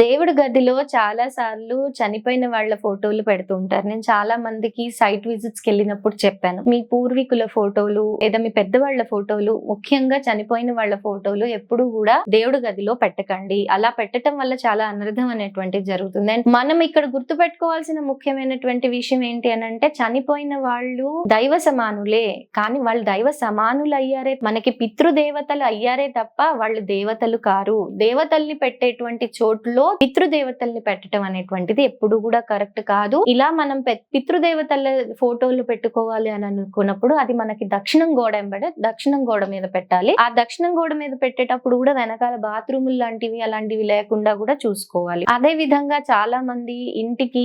దేవుడి గదిలో చాలా సార్లు చనిపోయిన వాళ్ళ ఫోటోలు పెడుతూ ఉంటారు. నేను చాలా మందికి సైట్ విజిట్స్కి వెళ్ళినప్పుడు చెప్పాను. మీ పూర్వీకుల ఫోటోలు లేదా మీ పెద్దవాళ్ళ ఫోటోలు ముఖ్యంగా చనిపోయిన వాళ్ళ ఫోటోలు ఎప్పుడు కూడా దేవుడి గదిలో పెట్టకండి. అలా పెట్టడం వల్ల చాలా అనర్థం అనేటువంటిది జరుగుతుంది. అండ్ మనం ఇక్కడ గుర్తు పెట్టుకోవాల్సిన ముఖ్యమైనటువంటి విషయం ఏంటి అని అంటే చనిపోయిన వాళ్ళు దైవ సమానులే కానీ వాళ్ళు దైవ సమానులు అయ్యారే. మనకి పితృదేవతలు అయ్యారే తప్ప వాళ్ళు దేవతలు కారు. దేవతల్ని పెట్టేటువంటి చోట్లలో పితృదేవతల్ని పెట్టడం అనేటువంటిది ఎప్పుడు కూడా కరెక్ట్ కాదు. ఇలా మనం పె- పితృదేవతల ఫోటోలు పెట్టుకోవాలి అని అనుకున్నప్పుడు అది మనకి దక్షిణం గోడ ఎంబడ దక్షిణం గోడ మీద పెట్టాలి. ఆ దక్షిణం గోడ మీద పెట్టేటప్పుడు కూడా వెనకాల బాత్రూములు లాంటివి అలాంటివి లేకుండా కూడా చూసుకోవాలి. అదే విధంగా చాలా మంది ఇంటికి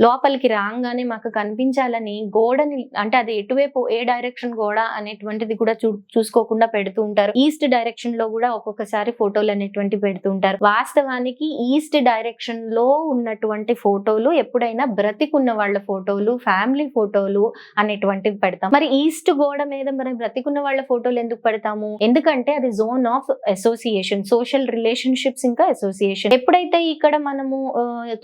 లోపలికి రాగానే మాకు కనిపించాలని గోడని అంటే అది ఎటువైపు ఏ డైరెక్షన్ గోడ అనేటువంటిది కూడా చూసుకోకుండా పెడుతూ ఉంటారు. ఈస్ట్ డైరెక్షన్లో కూడా ఒక్కొక్కసారి ఫోటోలు అనేటువంటి పెడుతూ ఉంటారు. వాస్తవానికి ఈస్ట్ డైరెక్షన్లో ఉన్నటువంటి ఫోటోలు ఎప్పుడైనా బ్రతికున్న వాళ్ళ ఫోటోలు ఫ్యామిలీ ఫోటోలు అనేటువంటివి పెడతాం. మరి ఈస్ట్ గోడ మీద మరి బ్రతికున్న వాళ్ళ ఫోటోలు ఎందుకు పెడతాము? ఎందుకంటే అది zone of association social relationships ఇంకా అసోసియేషన్. ఎప్పుడైతే ఇక్కడ మనము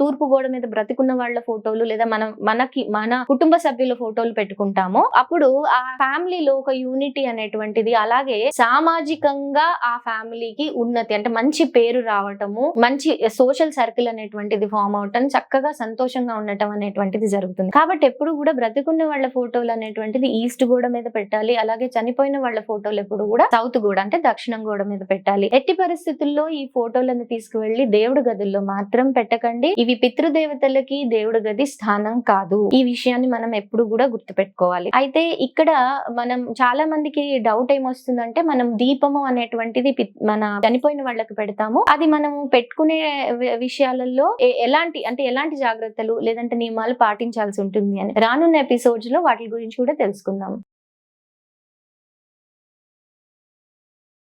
తూర్పు గోడ మీద బ్రతికున్న వాళ్ళ ఫోటోలు లేదా మనం మనకి మన కుటుంబ సభ్యుల ఫోటోలు పెట్టుకుంటామో అప్పుడు ఆ ఫ్యామిలీలో ఒక యూనిటీ అనేటువంటిది అలాగే సామాజికంగా ఆ ఫ్యామిలీకి ఉన్నతి అంటే మంచి పేరు రావటము మంచి సోషల్ సర్కిల్ అనేటువంటిది ఫామ్ అవటం చక్కగా సంతోషంగా ఉండటం అనేటువంటిది జరుగుతుంది. కాబట్టి ఎప్పుడు కూడా బ్రతికున్న వాళ్ళ ఫోటోలు అనేటువంటిది ఈస్ట్ గోడ మీద పెట్టాలి అలాగే చనిపోయిన వాళ్ళ ఫోటోలు ఎప్పుడు కూడా సౌత్ గోడ అంటే దక్షిణం గోడ మీద పెట్టాలి. ఎట్టి పరిస్థితుల్లో ఈ ఫోటోలను తీసుకువెళ్ళి దేవుడి గదుల్లో మాత్రం పెట్టకండి. ఇవి పితృదేవతలకి దేవుడి గది స్థానం కాదు. ఈ విషయాన్ని మనం ఎప్పుడు కూడా గుర్తుపెట్టుకోవాలి. అయితే ఇక్కడ మనం చాలా మందికి డౌట్ ఏమొస్తుందంటే మనం దీపము అనేటువంటిది మన చనిపోయిన వాళ్ళకి పెడతాము. అది మనం పెట్టుకునే విషయాలలో ఎలాంటి అంటే ఎలాంటి జాగ్రత్తలు లేదంటే నియమాలు పాటించాల్సి ఉంటుంది అని రానున్న ఎపిసోడ్స్లో వాటి గురించి కూడా తెలుసుకుందాం.